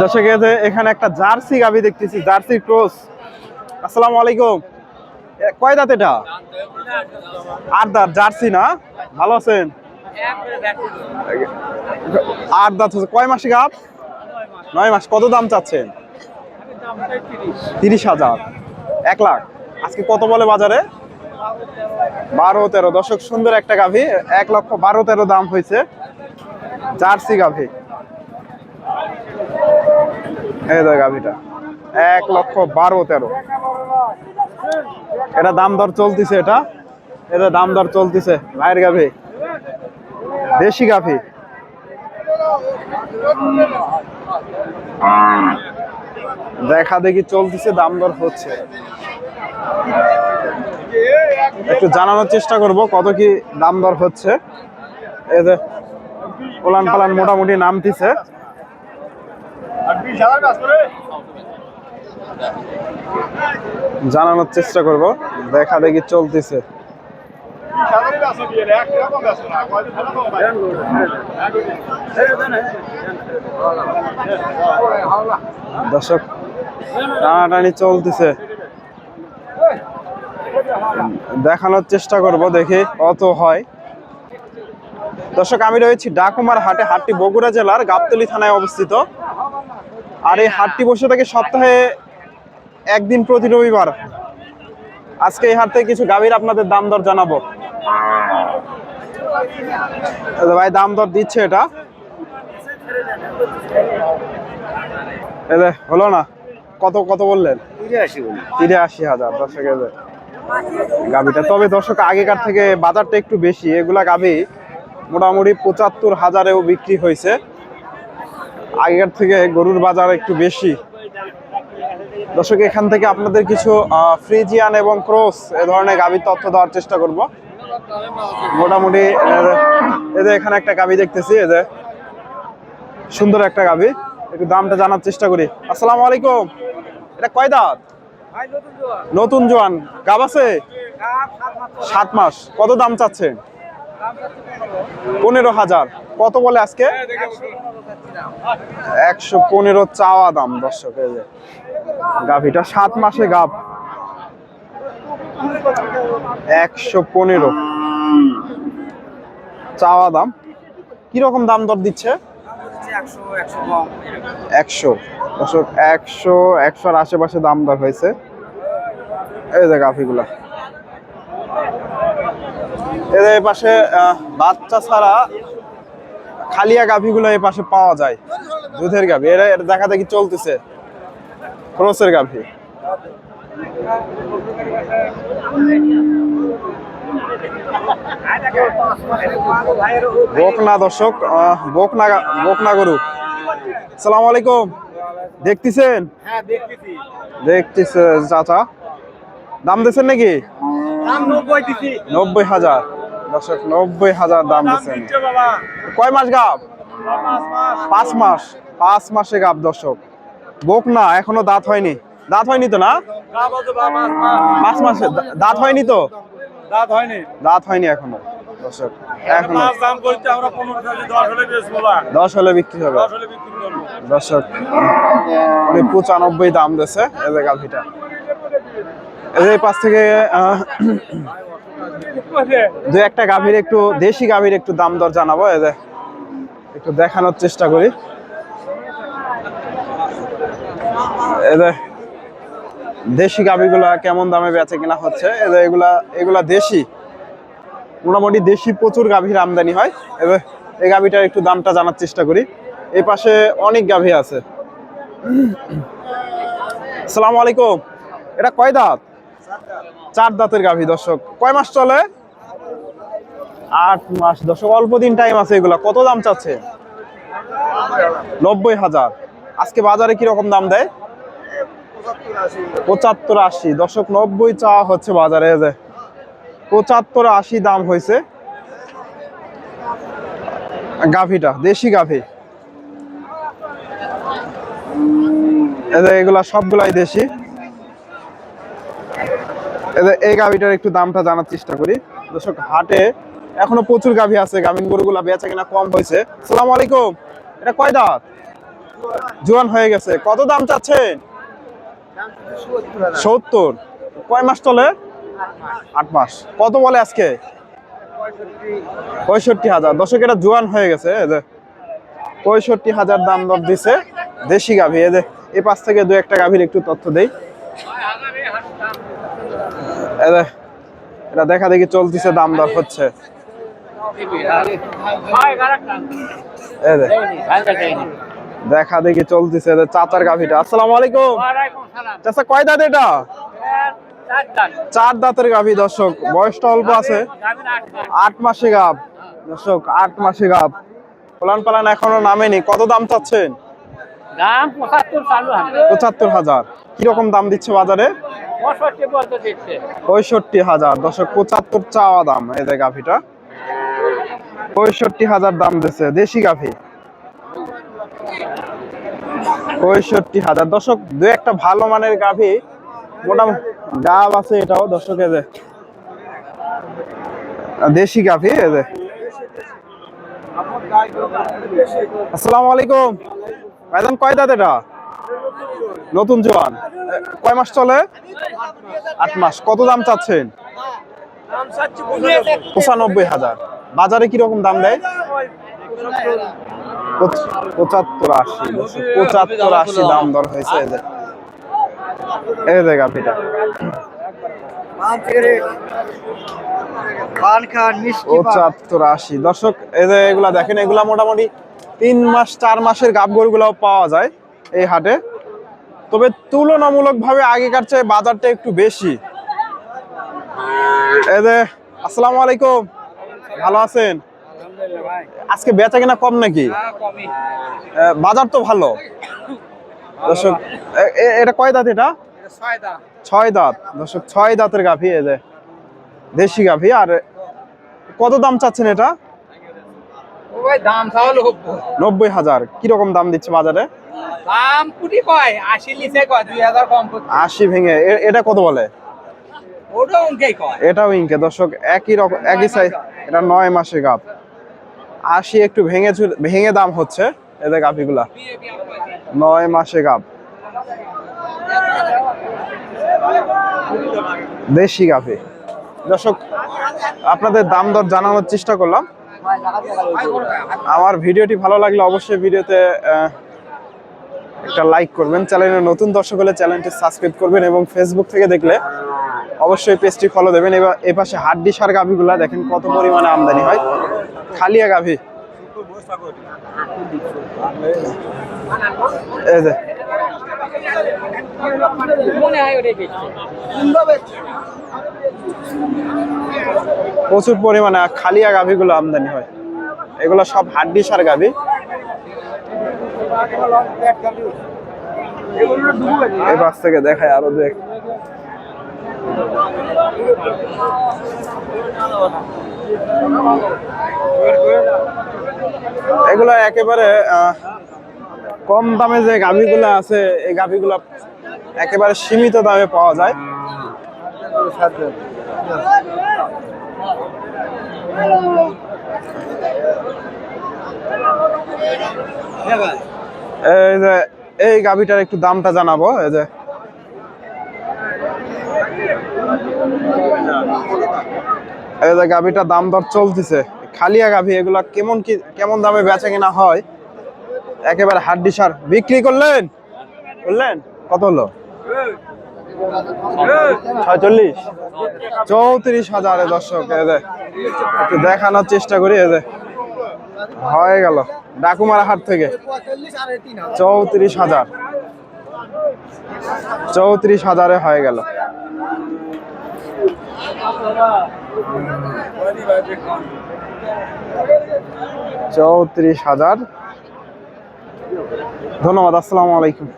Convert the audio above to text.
দর্শক এখানে একটা জার্সি গাভি দেখতেছি, জার্সি ক্রস। আসসালামু আলাইকুম। কয় দাঁত এটা? আট দাঁত, জার্সি না? ভালো আছেন? আট দাঁত হচ্ছে, কয় মাসে গাপ নয় মাস, কত দাম চাচ্ছেন? তিরিশ হাজার। এক লাখ। আজকে কত বলে বাজারে? বারো, তেরো। দশক সুন্দর একটা গাভি। এক লক্ষ বারো, তেরো দাম হয়েছে। জার্সি গাভি। এই দেখ গাভিটা। এক লক্ষ বারো, তেরো। এটা দাম দর চলতিছে এটা? এটা দাম দর চলতিছে। ভাইয়ের গাভি। দেশি গাভি। দেখা দেখি চলতিছে, দাম দর হচ্ছে। একটু জানানোর চেষ্টা করব, কত কি দাম দর হচ্ছে। এই যে পোলান পালান মোটামুটি নামতিছে। জানানোর চেষ্টা করব দেখা দেখি চলতেছে। দর্শক টানাটানি চলতেছে। দেখানোর চেষ্টা করব দেখি কত হয়। দর্শক আমি রয়েছি ডাকুমার হাটে হাটটি বগুড়া জেলার গাবতলী থানায় অবস্থিত। আর এই হাটটি বসে থাকে সপ্তাহে একদিন প্রতি রবিবার। আজকে এই হাট থেকে কিছু গাভীর আপনাদের দাম দর জানাব। এই যে ভাই দাম দর দিচ্ছে এটা। হলো না? কত কত বললেন? তিরাশি হাজার দর্শক। গাভীটা। তবে দর্শক আগেকার থেকে বাজারটা একটু বেশি। এগুলা গাভী মোটামুটি পঁচাত্তর হাজারেও বিক্রি হয়েছে। আগেকার থেকে গরুর বাজার একটু বেশি। দর্শক এখান থেকে আপনাদের কিছু ফ্রিজিয়ান এবং ক্রস এ ধরনের গাভীর তথ্য দেওয়ার চেষ্টা করব। মোটামুটি এদের এখানে একটা গাভী দেখতেছি এদের সুন্দর একটা গাভী। একটু দামটা জানার চেষ্টা করি। আসসালামু আলাইকুম। এটা কয় দাঁত? নতুন জোয়ান। গাব আছে? সাত মাস। কত দাম চাচ্ছেন? পনেরো হাজার। কত বলে আজকে? একশো পনেরো চাওয়া দাম, দর্শক, এই যে। গাভিটা সাত মাসে গাভ। একশো পনেরো। চাওয়া দাম। কীরকম দাম দর দিচ্ছে? একশো। দর্শক, একশো, একশোর আশেপাশে দাম দর হয়েছে। এই যে গাভিগুলা। এদের পাশে বাচ্চা ছাড়া খালিয়া গাভিগুলো এই পাশে পাওয়া যায়। দুধের গাভি। এরা এটা দেখা দেখি চলতেছে। ক্রসের গাভি। বকনা দর্শক বকনা বকনা গরু। সালাম আলাইকুম। দেখতেছেন? হ্যাঁ দেখতেছে। চাচা। দাম দিচ্ছেন নাকি? নব্বই হাজার। দর্শক নব্বই হাজার দাম দিচ্ছেন। দিচ্ছে কয় মাস গাব? পাঁচ মাস। পাঁচ মাসে গাব দর্শক। বোক না এখনও দাঁত হয়নি। দাঁত হয়নি তো না? পাঁচ মাসে। দাঁত হয়নি তো? দাঁত হয়নি। দাঁত হয়নি এখনও দর্শক এখনও। দশ হলে বিক্রি হবে। দর্শক উনি পঁচানব্বই দাম দিয়েছে এদের গাভিটা। এদের পাশ থেকে দু একটা গাভীর একটু দেশি গাভীর একটু দাম দর জানাব একটু দেখানোর চেষ্টা করি। দেশি গাভীগুলা কেমন দামে বেচে কিনা হচ্ছে? এগুলা এগুলা দেশি। মোটামুটি দেশি প্রচুর গাভীর আমদানি হয়। এবার এই গাভীটার একটু দামটা জানার চেষ্টা করি। এই পাশে অনেক গাভী আছে। আসসালামু আলাইকুম। এটা কয় দাঁত? চার দাঁতের গাভী, দর্শক। কয় মাস চলে? আট মাস। দর্শক, অল্প দিন টাইম আছে এগুলা। কত দাম চাচ্ছে? নব্বই হাজার। আজকে বাজারে কীরকম দাম দেয়? পঁচাত্তর আশি। দশক নব্বই চাওয়া হচ্ছে বাজারে যে। পঁচাত্তর আশি দাম হয়েছে। গাভীটা, দেশি গাভী। এগুলা সবগুলাই দেশি। এই গাভীটার একটু দামটা জানার চেষ্টা করি। দর্শক, হাটে এখনও প্রচুর গাভী আছে গাভীন গরুগুলা বেচা কিনা কম হয়েছে। সালাম আলাইকুম। এটা কয় দাঁত? জোয়ান হয়ে গেছে। কত দাম চাচ্ছেন? সত্তর। কয় মাস চলে? আট মাস। কত বলে আজকে? পঁয়ষট্টি হাজার। দর্শক, এটা জোয়ান হয়ে গেছে পঁয়ষট্টি হাজার দাম দর দিছে দেশি গাভী। এই যে এই পাশ থেকে দু একটা গাভীর একটু তথ্য দেই। এটা দেখা দেখি চলতেছে দাম দর হচ্ছে। দেখা দেখি চলতেছে চাচার গাভীটা। আসসালামু আলাইকুম। চাচা কয় দাঁত এটা? চার দাঁতের গাভী দর্শক। বয়সটা অল্প আছে। আট মাসে গাভ দর্শক আট মাসে গাভ পালান পালান এখনও নামেনি। কত দাম চাচ্ছেন? পঁচাত্তর হাজার। কীরকম দাম দিচ্ছে বাজারে? পঁয়ষট্টি হাজার, দর্শক, পঁচাত্তর চাওয়া দাম এই যে গাভীটা। পঁয়ষট্টি হাজার দাম দিচ্ছে দেশি গাভী। পঁয়ষট্টি হাজার। দর্শক, দু একটা ভালো মানের গাভী। মোটামুটি গাব আছে এটাও, দর্শক, এই যে। দেশি গাভী, এই আসসালামু আলাইকুম। ভাইজান, কয় দাঁত এটা? নতুন জোয়ান। কয় মাস চলে? আট মাস। কত দাম চাচ্ছেন? পঁচানব্বই হাজার। বাজারে কীরকম দাম দেয়? পঁচাত্তর আশি। পঁচাত্তর আশি দাম দর হয়েছে এই। পঁচাত্তর আশি। দর্শক, এই এগুলা দেখেন, এগুলা মোটামুটি তিন মাস, চার মাসের গাব গরুগুলাও পাওয়া যায় এই হাটে। তবে তুলনামূলক ভাবে আগেকার চেয়ে বাজারটা একটু বেশি। এই আসসালামু আলাইকুম। ভালো আছেন? আজকে বেচা কিনা কম নাকি? বাজার তো ভালো। দর্শক এটা কয় দাঁত এটা? ছয় দাঁত। দর্শক ছয় দাঁতের গাভী যে দেশি গাভী। আর কত দাম চাচ্ছেন এটা? দাম নব্বই হাজার। কীরকম দাম দিচ্ছে বাজারে? দাম কুটি কয়? আশি লিখে কয় দুই হাজার কম আশি ভেঙে এটা কত বলে? ওটাও উনকেই কয়। এটাও ইনকে দর্শক একই রকম একই সাইজ এটা নয় মাসে গাভ আশি একটু ভেঙে ভেঙে দাম হচ্ছে এদের গাভিগুলা নয় মাসে গাভ দেশি গাভি দর্শক আপনাদের দাম দর জানানোর চেষ্টা করলাম। আমার ভিডিওটি ভালো লাগলে অবশ্যই ভিডিওতে একটা লাইক করবেন। চ্যানেলে নতুন দর্শক হলে চ্যানেলটি সাবস্ক্রাইব করবেন এবং ফেসবুক থেকে দেখলে অবশ্যই পেজটি ফলো দেবেন। এবার এ পাশে হাড্ডি সার গাভিগুলা, দেখেন কত পরিমাণে আমদানি হয়। খালিয়া গাভি। প্রচুর পরিমাণে খালিয়া গাভিগুলো আমদানি হয়। এগুলো সব হাড্ডি সার গাভি। এই পাশ থেকে দেখায় আরও দেখ। এগুলো একেবারে কম দামে যে গাভিগুলো আছে, এই গাভিগুলো একেবারে সীমিত দামে পাওয়া যায় এই যে এই গাভিটার একটু দামটা জানাব, এই যে। এই যে গাভিটার দাম দর চলতেছে। খালিয়া গাভি, এগুলা কেমন কি কেমন দামে বেচা কিনা হয়? একেবারে হাড্ডি সার। বিক্রি করলেন? করলেন? কত হলো? ছয়চল্লিশ। চৌত্রিশ হাজার দর্শক দেখানোর চেষ্টা করি যে। হয়ে গেল। ডাকুমারা হাট থেকে। চৌত্রিশ হাজার। চৌত্রিশ হাজারে হয়ে গেল। চৌত্রিশ হাজার। ধন্যবাদ, আসসালামু আলাইকুম।